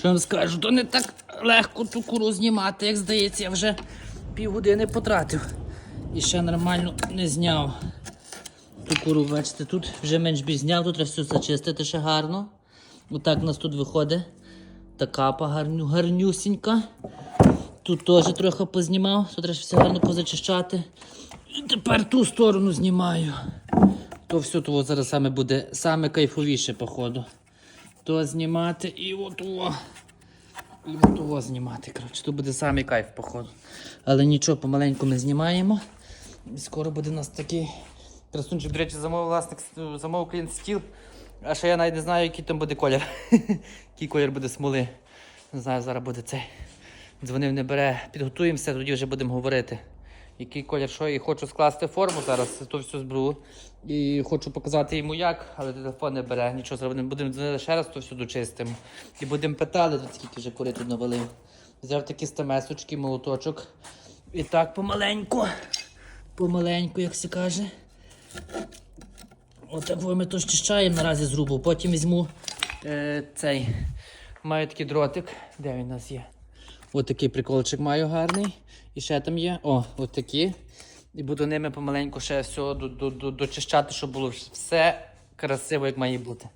Що вам скажу, то не так легко ту куру знімати, як здається, я вже півгодини потратив. І ще нормально не зняв. Ту куру, бачите, тут вже менш більш зняв, тут треба все зачистити ще гарно. Отак у нас тут виходить. Така гарню, гарнюсінька. Тут теж трохи познімав, тут треба все гарно позачищати. І тепер ту сторону знімаю. То все того зараз саме буде саме кайфовіше, походу. То знімати і от. І от знімати. Коротше, то буде самий кайф, походу. Але нічого, помаленьку ми знімаємо. Скоро буде у нас такий красунчик, до речі, замовив власник, замовив клієнт стіл. А ще я навіть не знаю, який там буде колір. який колір буде смоли. Не знаю, зараз буде цей. Дзвонив, не бере. Підготуємося, тоді вже будемо говорити. Який колір, що і хочу скласти форму зараз, то все збру. І хочу показати йому як, але телефон не бере, нічого зробимо. Будемо ще раз, то все дочистимо. І будемо питали, тут скільки вже кури тут навалив. Взяв такі стамесочки, молоточок. І так помаленьку. Помаленьку, як се каже. Отак ми то щищаємо наразі зрубу. Потім візьму е, цей. Маю такий дротик. Де він у нас є? Ось такий приколчик маю гарний. І ще там є. О, от такі. І буду ними помаленьку ще все до- до- до- дочищати, щоб було все красиво, як має бути.